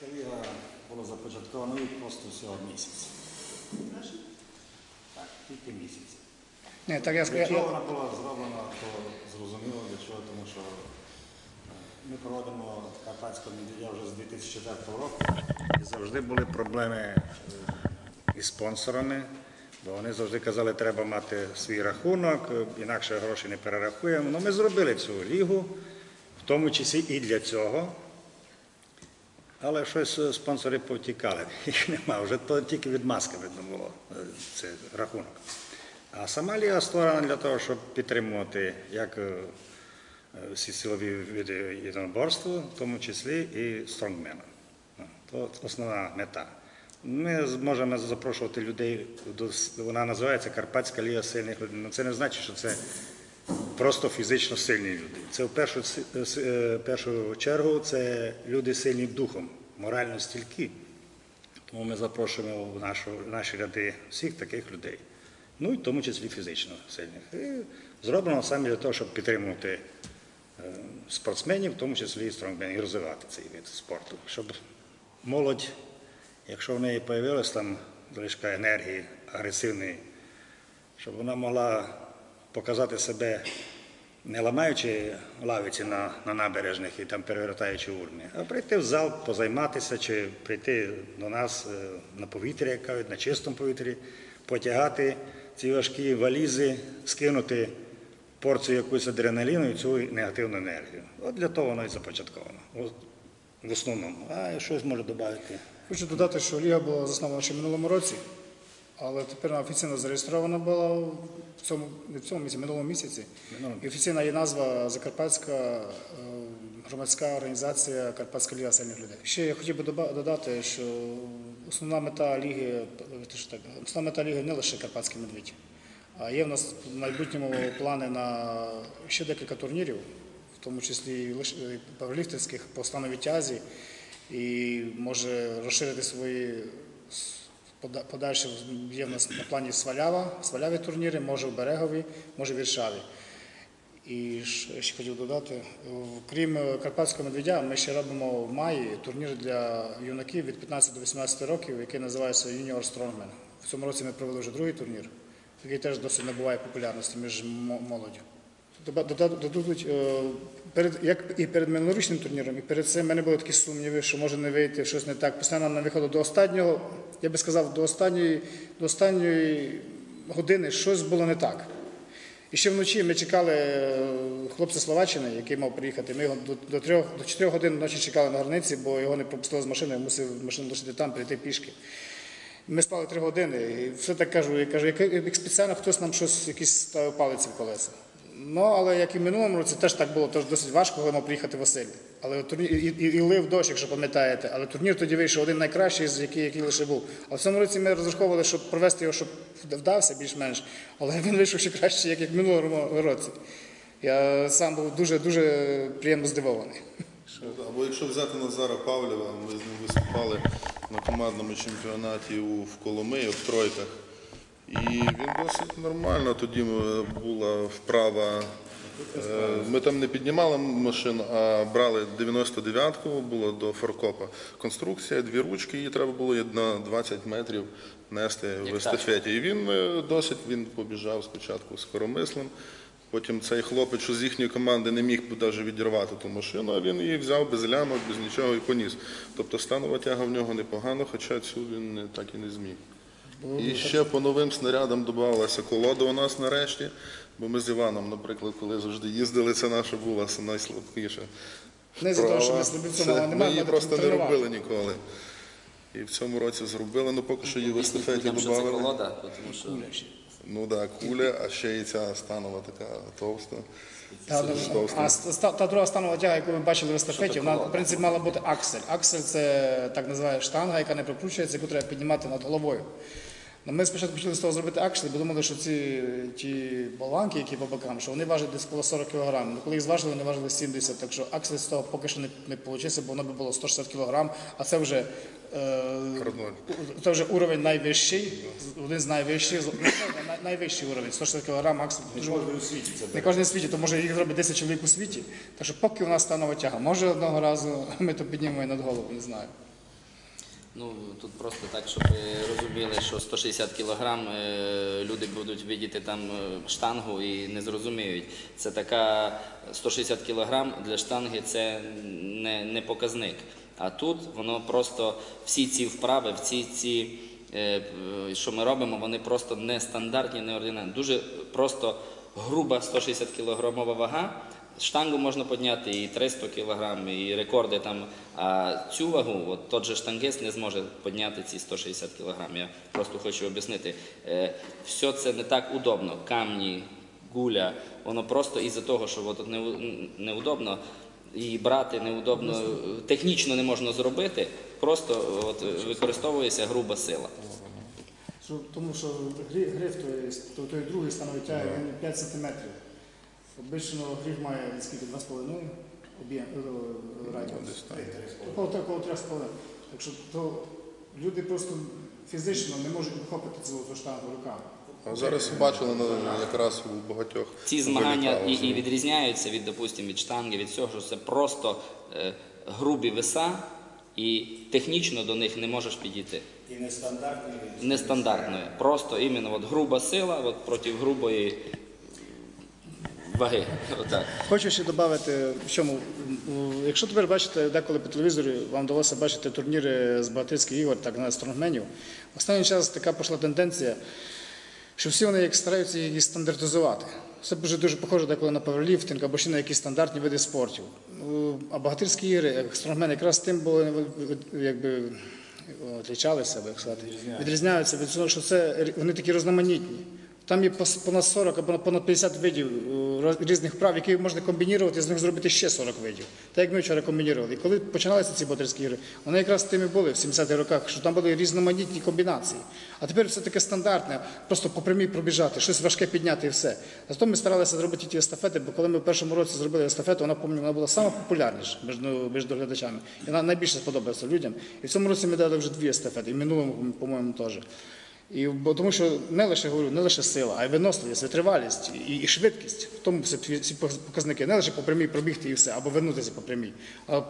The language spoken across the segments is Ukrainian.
Карпатська ліга була започаткована від просто всього місяць. Так, тільки місяць. Ні, так я Для скажу. чого вона була зроблена, то зрозуміло для чого, тому що ми проводимо Карпатську неділя вже з 2004 року. І завжди були проблеми е, із спонсорами, бо вони завжди казали, треба мати свій рахунок, е, інакше гроші не перерахуємо. Ну, ми зробили цю лігу, в тому числі і для цього. Але щось е, спонсори повтікали, їх нема. Вже то тільки від маски видно було е, це рахунок. А сама ліга створена для того, щоб підтримувати як е, всі силові види єдиноборства, в тому числі і стронгмена. То основна мета. Ми зможемо запрошувати людей, вона називається Карпатська ліга сильних людей. Ну, Це не значить, що це просто фізично сильні люди. Це в першу, ц- е, першу чергу це люди сильні духом, морально стільки. Тому ми запрошуємо в нашу, в наші ряди всіх таких людей. Ну і в тому числі фізично сильних. І зроблено саме для того, щоб підтримувати е, спортсменів, в тому числі і стронгменів, і розвивати цей вид спорту. Щоб молодь, якщо в неї з'явилась там залишка енергії, агресивної, щоб вона могла показати себе не ламаючи лавиці на, на набережних і там перевертаючи урни, а прийти в зал, позайматися чи прийти до нас е, на повітря, як кажуть, на чистому повітрі, потягати ці важкі валізи, скинути порцію якусь адреналіну і цю негативну енергію. От для того воно і започатковано. От В основному. А щось може додати. Хочу додати, що Ліга була заснована ще в минулому році, але тепер вона офіційно зареєстрована була в цьому, не в цьому місяці, минулому місяці. І офіційна є назва Закарпатська е, громадська організація Карпатська Ліга сильних людей. Ще я хотів би доба- додати, що основна мета ліги, так, основна мета ліги не лише Карпатський медвідь, а є в нас в майбутньому плани на ще декілька турнірів, в тому числі і лише і паверліфтинських по становій тязі, і може розширити свої подальше є в нас на плані Свалява, Сваляві турніри, може в Берегові, може в Віршаві. І ще хотів додати, крім е, Карпатського медведя, ми ще робимо в маї турнір для юнаків від 15 до 18 років, який називається Юніор Стронгмен. В цьому році ми провели вже другий турнір, який теж досить набуває популярності між молоддю. Додадуть е, перед як і перед минулорічним турніром, і перед цим мене були такі сумніви, що може не вийти щось не так. Постійно на виходу до останнього, я би сказав, до останньої, до останньої години щось було не так. І ще вночі ми чекали е, хлопця Словаччини, який мав приїхати. Ми його до, трьох, до 4 годин ночі чекали на границі, бо його не пропустили з машини, мусив машину лишити там, прийти пішки. Ми спали три години, і все так кажу, я кажу, як, як спеціально хтось нам щось, якісь ставив палиці в колеса. Ну, але як і в минулому році, теж так було, теж досить важко, коли мав приїхати Василь. Але турнір, і, і, і лив дощ, якщо пам'ятаєте. Але турнір тоді вийшов один найкращий, з який, який лише був. А в цьому році ми розраховували, щоб провести його, щоб вдався більш-менш. Але він вийшов ще краще, як і в минулому році. Я сам був дуже дуже приємно здивований. Або якщо взяти Назара Павлєва, ми з ним виступали на командному чемпіонаті в Коломиї в тройках. І він досить нормально тоді е, була вправа. е, Ми там не піднімали машину, а брали 99-ку, було до фаркопа. Конструкція, дві ручки, її треба було на 20 метрів нести в естафеті. І він е, досить він побіжав спочатку з коромислом. Потім цей хлопець, що з їхньої команди не міг навіть відірвати ту машину, а він її взяв без лямок, без нічого і поніс. Тобто станова тяга в нього непогано, хоча цю він так і не зміг. І ще по новим снарядам додавалася колода у нас нарешті, бо ми з Іваном, наприклад, коли завжди їздили, це наша була найслабкіша. Не за того, що ми Права. слабі Це Ми її просто не робили ніколи. І в цьому році зробили, але поки що її в естафеті додали. Ну так, да, куля, а ще і ця станова така товста. Та, Це ж а ста- та друга станова тяга, яку ми бачили в естафеті, вона в принципі мала бути аксель. Аксель це так називає штанга, яка не прикручується, яку треба піднімати над головою. Ну, Ми спочатку почали з того зробити аксель, бо думали, що ці ті болванки, які по бокам, що вони важать десь коло 40 кг. Ну, коли їх зважили, вони важили 70, так що аксель з того поки що не, не вийшло, бо воно би було 160 кг, а це вже, е, це вже уровень найвищий, один з найвищих, ну, най- найвищий уровень, 160 кг аксель. Дуже Кожен у світі це не кожен в світі, то може їх зробить 10 чоловік у світі. Так що поки у нас станова тяга. Може одного разу ми то піднімемо над голову, не знаю. Ну тут просто так, щоб ви розуміли, що 160 кілограм е, люди будуть видіти там е, штангу і не зрозуміють. Це така 160 кілограм для штанги це не, не показник. А тут воно просто всі ці вправи, всі ці, е, що ми робимо, вони просто нестандартні, неординарні. Дуже просто груба 160 кілограмова вага. Штангу можна підняти і 300 кг, і рекорди там. А цю вагу, от тот же штангист не зможе підняти ці 160 кг. Я просто хочу об'яснити. Е, все це не так удобно. Камні, гуля, воно просто із-за того, що от не, неудобно і брати неудобно, технічно не можна зробити, просто от, використовується груба сила. Тому що гриф, гриф той, то, той другий становить 5 см. Обично гриф має скільки 2,5 об'єм е, радіус. Около, около 3,5. Так що то люди просто фізично не можуть вихопити цю штангу руками. А зараз бачили ну, якраз у багатьох. Ці змагання і, і відрізняються від, допустим, від штанги, від всього, що це просто е, грубі веса, і технічно до них не можеш підійти. І нестандартні. Нестандартною. Просто іменно от груба сила от проти грубої ваги. Отак. Хочу ще додати, в чому, якщо тепер бачите деколи по телевізорі, вам вдалося бачити турніри з багатирських ігор, так на стронгменів. Останній час така пішла тенденція, що всі вони як стараються її стандартизувати. Це вже дуже похоже деколи на паверліфтинг або ще на якісь стандартні види спортів. Ну, А багатирські ігри, як стронгмен, якраз тим були якби отличалися, як сказати, відрізняються від того, що це вони такі різноманітні. Там є понад 40 або понад 50 видів е, різних вправ, які можна комбінувати, з них зробити ще 40 видів. Так як ми вчора комбінували. І коли починалися ці ботерські ігри, вони якраз тими були в 70-х роках, що там були різноманітні комбінації. А тепер все таке стандартне, просто по прямій пробіжати, щось важке підняти і все. Зато ми старалися зробити ті естафети, бо коли ми в першому році зробили естафету, вона вона була сама популярніша між, ну, між глядачами. І вона найбільше сподобалася людям. І в цьому році ми дали вже дві естафети, і минулому, по-моєму, теж. І, бо, тому що не лише говорю, не лише сила, а й виносливість, витривалість і, і швидкість. В тому всі, всі показники. Не лише по прямій пробігти і все, або вернутися по прямій, а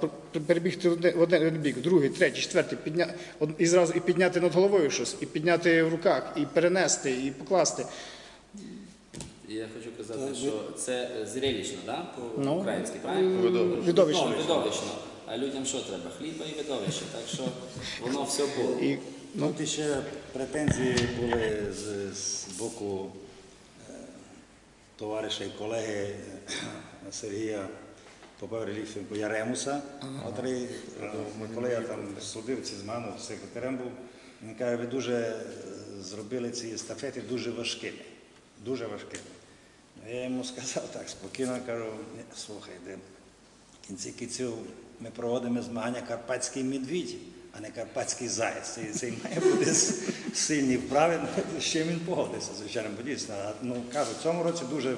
перебігти в один, один бік, другий, третій, четвертий, підня... і зразу і підняти над головою щось, і підняти в руках, і перенести, і покласти. Я хочу казати, що це зрелищно, да? Ну, по-українськи, правильно? Видовищно. Видовищно. Ну, видовищно. А людям що треба? Хліба і видовище. Так що воно все було. Ну, ще претензії були з, з боку е, товариша і колеги е, Сергія по паверліфтингу Яремуса, котрий, е, коли я там судив ці зману, секретарем був, він каже, ви дуже е, зробили ці естафети дуже важкими. Дуже важкими. Я йому сказав так, спокійно кажу, слухай, де в кінці кінців ми проводимо змагання Карпатський медвідь, а не Карпатський заяць. Цей, цей має бути сильний вправи, з чим він погодиться, звичайно, бо. Ну, кажу, в цьому році дуже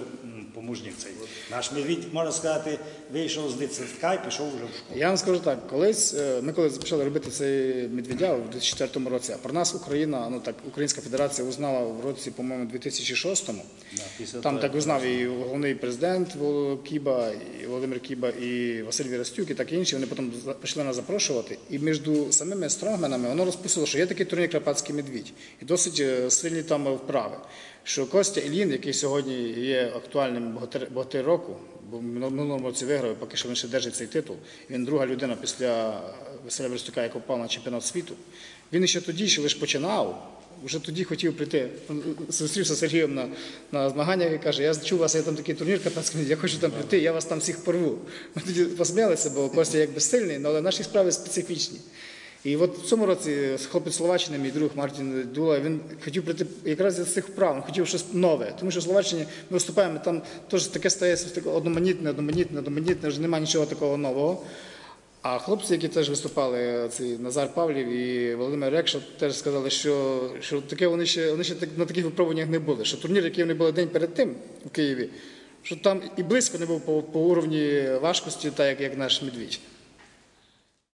м, поможнів цей. Наш медвідь, можна сказати, вийшов з дитсадка і пішов вже в школу. Я вам скажу так, колись е, ми коли почали робити цей медведя у 2004 році, а про нас Україна, ну так, Українська Федерація узнала в році, по-моєму, 2006-му. Да, після Там того, так узнав і головний президент Кіба, і Володимир Кіба, і Василь Вірастюк, і так і інші. Вони потім за- почали нас запрошувати. І між самими стронгменами воно розписало, що є такий турнір Карпатський медвідь. І досить е, сильні там вправи. Що Костя Ілін, який сьогодні є актуальним богатир, року, бо в минулому році виграв, поки що він ще держить цей титул. Він друга людина після Василя Верстюка, яка впав на чемпіонат світу. Він ще тоді, ще лише починав, вже тоді хотів прийти. Зустрівся з Сергієм на, на змаганнях і каже, я чув вас, є там такий турнір катацький, я хочу там прийти, я вас там всіх порву. Ми тоді посміялися, бо Костя якби сильний, але наші справи специфічні. І от в цьому році хлопець Словаччини, мій друг Мартін Дула, він хотів прийти якраз з цих вправ, він хотів щось нове. Тому що в Словаччині ми виступаємо, там теж таке стає таке одноманітне, одноманітне, одноманітне, вже немає нічого такого нового. А хлопці, які теж виступали, ці Назар Павлів і Володимир Рекша, теж сказали, що, що таке вони ще вони ще на таких випробуваннях не були. Що турнір, який вони були день перед тим в Києві, що там і близько не був по, по уровні важкості, так як, як наш медвідь.